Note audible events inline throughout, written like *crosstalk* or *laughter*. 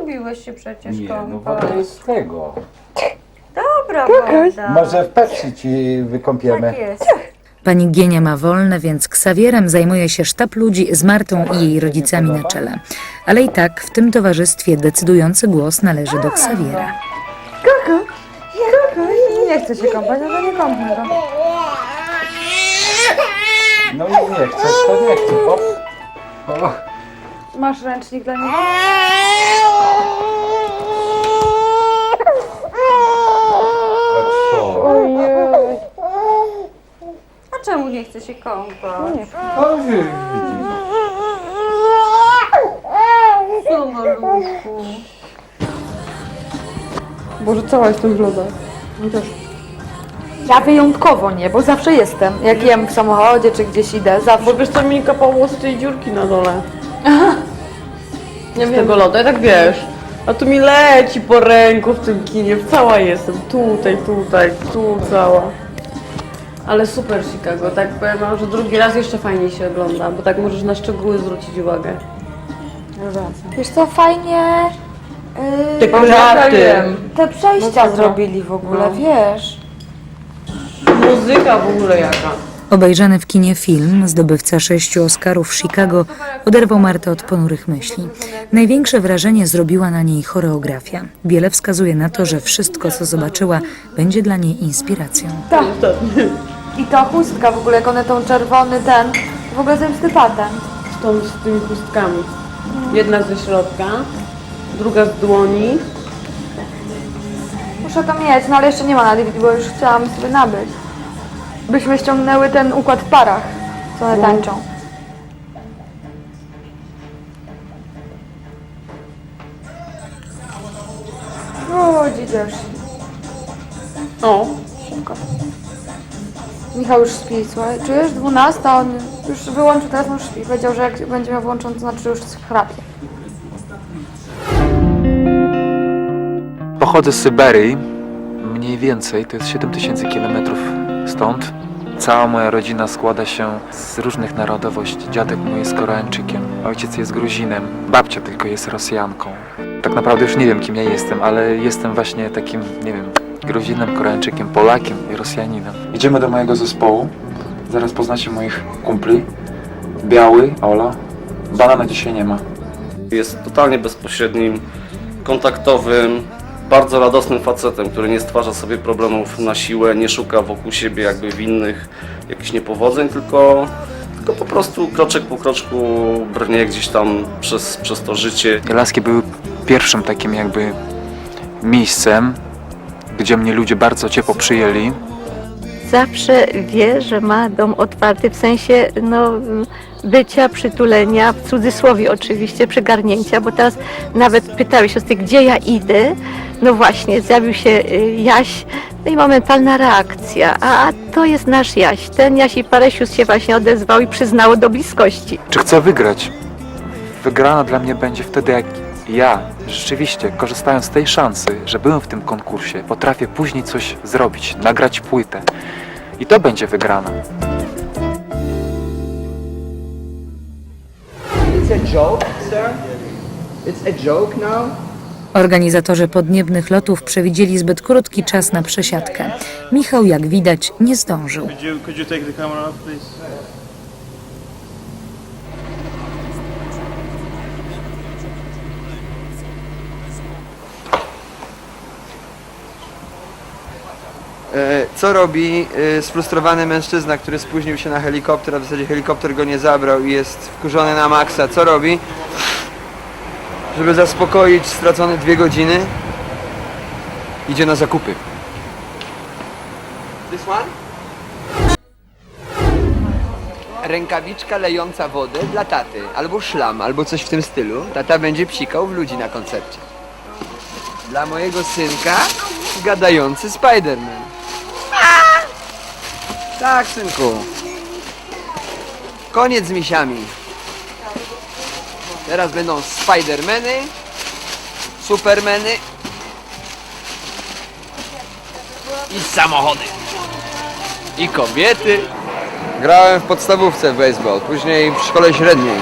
lubiłeś się przecież Nie, no kąpać. woda jest z tego. Dobra woda. Może w Pepsi ci wykąpiemy. Tak jest. Pani Gienia ma wolne, więc Ksawierem zajmuje się sztab ludzi z Martą i jej rodzicami na czele. Ale i tak w tym towarzystwie decydujący głos należy do Ksawiera. Nie chcę się kąpać, no to nie kąpmy go. No i nie chcesz, to nie chcę. O. O. Masz ręcznik dla niego? A co? Ojej. A czemu nie chce się kąpać? O, widzisz. Co maluchu? Boże, cała jestem w lodach. No też. Ja wyjątkowo nie, bo zawsze jestem. Jak jem w samochodzie czy gdzieś idę, zawsze. Bo wiesz co mi kapało z tej dziurki na dole. *laughs* Nie z tego lodu, ja tak wiesz. A tu mi leci po ręku w tym kinie, cała jestem. Tutaj, tutaj, tu cała. Ale super Chicago, tak powiem wam, że drugi raz jeszcze fajniej się ogląda, bo tak możesz na szczegóły zwrócić uwagę. Wiesz co, fajnie Te yy, kraty, te przejścia No zrobili w ogóle, No. wiesz. muzyka w ogóle jaka. Obejrzany w kinie film, zdobywca sześciu Oscarów w Chicago, oderwał Martę od ponurych myśli. Największe wrażenie zrobiła na niej choreografia. Wiele wskazuje na to, że wszystko, co zobaczyła, będzie dla niej inspiracją. Tak. I ta chustka w ogóle, jak one tą czerwony ten, w ogóle zemsty patent. Z, tą, z tymi chustkami. Jedna ze środka, druga z dłoni. Muszę to mieć, no ale jeszcze nie ma na DVD, bo już chciałam sobie nabyć. Byśmy ściągnęły ten układ w parach, co one tańczą. O, dzidziesz. O, Michał już śpi, słuchaj. Czujesz? 12, on już wyłączył telefon, już śpi. Powiedział, że jak będzie miał włączony, to znaczy już chrapie. Pochodzę z Syberii, mniej więcej, to jest 7000 km stąd. Cała moja rodzina składa się z różnych narodowości. Dziadek mój jest Koreańczykiem, ojciec jest Gruzinem, babcia tylko jest Rosjanką. Tak naprawdę już nie wiem, kim ja jestem, ale jestem właśnie takim, nie wiem, Gruzinem, Koreańczykiem, Polakiem i Rosjaninem. Idziemy do mojego zespołu. Zaraz poznacie moich kumpli. Biały, Ola. Banana dzisiaj nie ma. Jest totalnie bezpośrednim, kontaktowym, bardzo radosnym facetem, który nie stwarza sobie problemów na siłę, nie szuka wokół siebie jakby winnych jakichś niepowodzeń, tylko, tylko po prostu kroczek po kroczku brnie gdzieś tam przez, przez to życie. Laski były pierwszym takim jakby miejscem, gdzie mnie ludzie bardzo ciepło przyjęli. zawsze wie, że ma dom otwarty w sensie no, bycia, przytulenia, w cudzysłowie oczywiście, przygarnięcia, bo teraz nawet pytały siostry, gdzie ja idę. No właśnie, zjawił się y, Jaś, no i momentalna reakcja, a, to jest nasz Jaś. Ten Jaś i parę sióstr się właśnie odezwał i przyznało do bliskości. Czy chcę wygrać? Wygrana dla mnie będzie wtedy, jak ja rzeczywiście, korzystając z tej szansy, że byłem w tym konkursie, potrafię później coś zrobić, nagrać płytę. I to będzie wygrana. It's a joke, sir. It's a joke now. Organizatorzy podniebnych lotów przewidzieli zbyt krótki czas na przesiadkę. Michał, jak widać, nie zdążył. E, Co robi e, sfrustrowany mężczyzna, który spóźnił się na helikopter, a w zasadzie helikopter go nie zabrał i jest wkurzony na maksa? Co robi? Żeby zaspokoić stracone dwie godziny, idzie na zakupy. This one? Rękawiczka lejąca wodę dla taty, albo szlam, albo coś w tym stylu. Tata będzie psikał w ludzi na koncercie. Dla mojego synka gadający Spiderman. Tak, synku. Koniec z misiami. Teraz będą Spidermany, Supermany i samochody. I kobiety. Grałem w podstawówce w baseball, później w szkole średniej.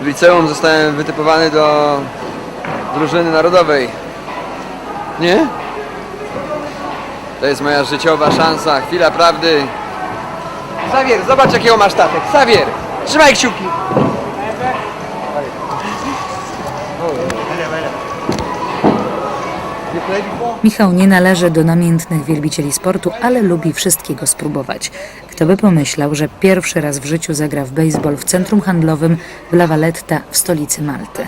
W liceum zostałem wytypowany do drużyny narodowej. Nie? To jest moja życiowa szansa, chwila prawdy. Xavier, zobacz jakiego masz statek. Xavier, trzymaj kciuki. Michał nie należy do namiętnych wielbicieli sportu, ale lubi wszystkiego spróbować. Kto by pomyślał, że pierwszy raz w życiu zagra w baseball w centrum handlowym w La Valletta w stolicy Malty.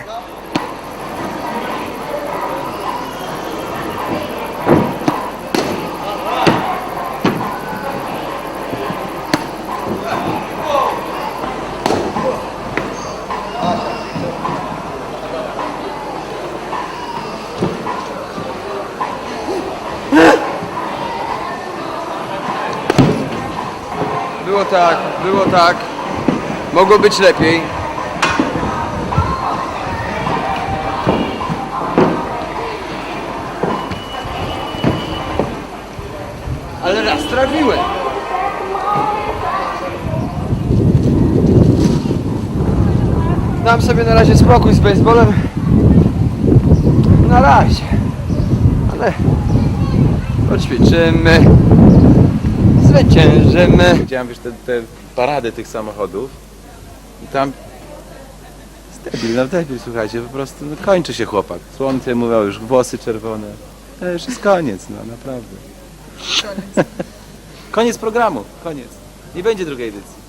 Było tak, było tak. Mogło być lepiej. Ale raz trafiłem. Dam sobie na razie spokój z baseballem. Na razie. Ale poćwiczymy. Zwyciężymy. Widziałem już te, te parady tych samochodów i tam debil, no debil, słuchajcie, po prostu no, kończy się chłopak. Słońce mówią już, włosy czerwone. To już jest koniec, no naprawdę. Koniec. *laughs* koniec programu, koniec. Nie będzie drugiej edycji.